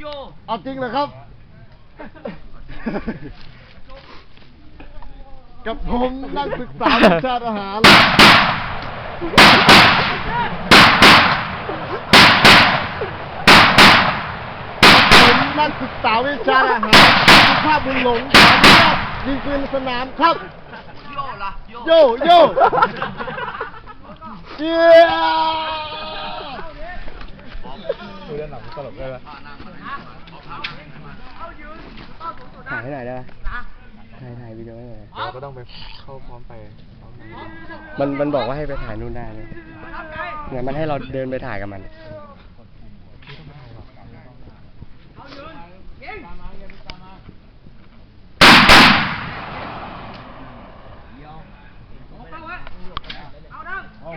โยเอาจริงเหรอครับ กับผมนักศึกษาวิชาทหาร ผมนักศึกษาวิชาทหารสุภาพบุญหลงขออนุญาตยิงปืนสนามครับ โยล่ะโยโยโย่ เย้คุย เรื่องหนังตลกได้ไหมถ่ายให้หน่อยได้ไหมถ่ายถ่ายวิดีโอให้หน่อยเราก็ต้องไปเข้าพร้อมไปพร้อมไปมันมันบอกว่าให้ไปถ่ายนู่นได้เลยเหมือนมันให้เราเดินไปถ่ายกับมัน เล็งไว้เหมือนเดิมเล็งตามไว้อะห้ามไกล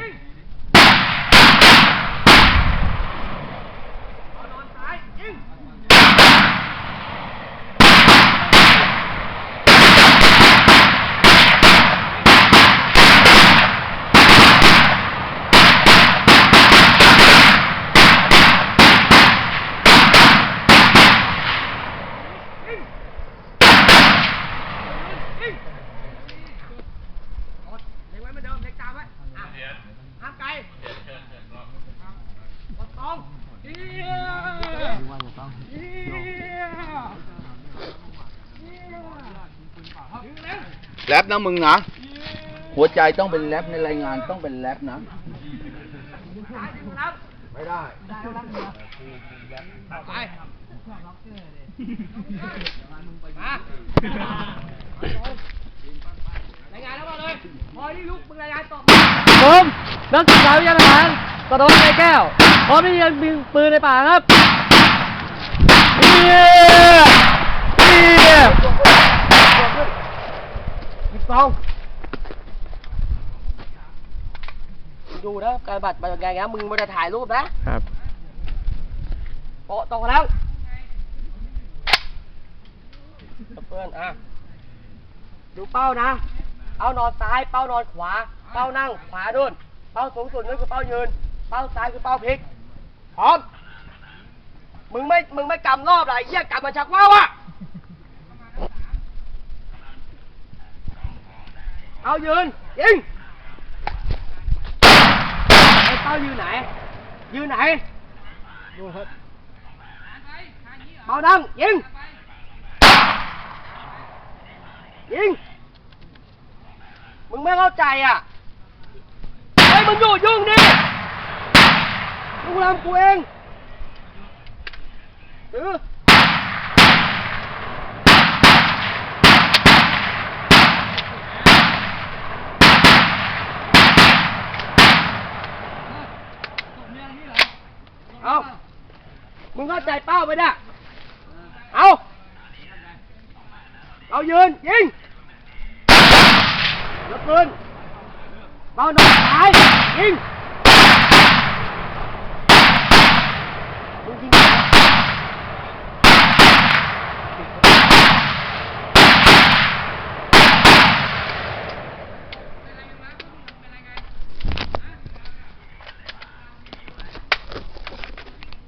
กดตรงเยี่ยเยี่ยเยี่ย แรปนะมึงนะ หัวใจต้องเป็นแรปในรายงานต้องเป็นแรปนะ ไม่ได้ ไปมา รายงานแล้วมาเลยพอที่ลุกมึงรายงานต่อบผมนักศึกษาวิทยาทหารกระโดดใจแก้วพร้อมที่จะยิงปืนในป่าครับเยี่ยเยี่ยสิบสองดูนะการบัตรบัตรไงนะมึงม่ได้ถ่ายรูปนะครับโป๊ะตรงแล้ว เพื่อนอะ ดูเป้านะ เป้านอนซ้าย เป้านอนขวา เป้านั่งขวาดุนเป้าสูงสุดนั่นคือเป้ายืน เป้าซ้ายคือเป้าพลิก พร้อม มึงไม่ มึงไม่กำรอบอะไรเหี้ยกำมันชักว่าวะเอายืน ยิงไอ้เป้ายืนไหน ยืนไหนดูครับเป้านั่งยิง ยิง มึงไม่เข้าใจอะเฮ้ยมึงอยู่ยุ่งดิกูทำกูเองเออเอามึงเข้าใจเป้าไหมเนี่ยเอาเอายืนยิง ยกปืนเบาหน่อยหายยิงมึงยิง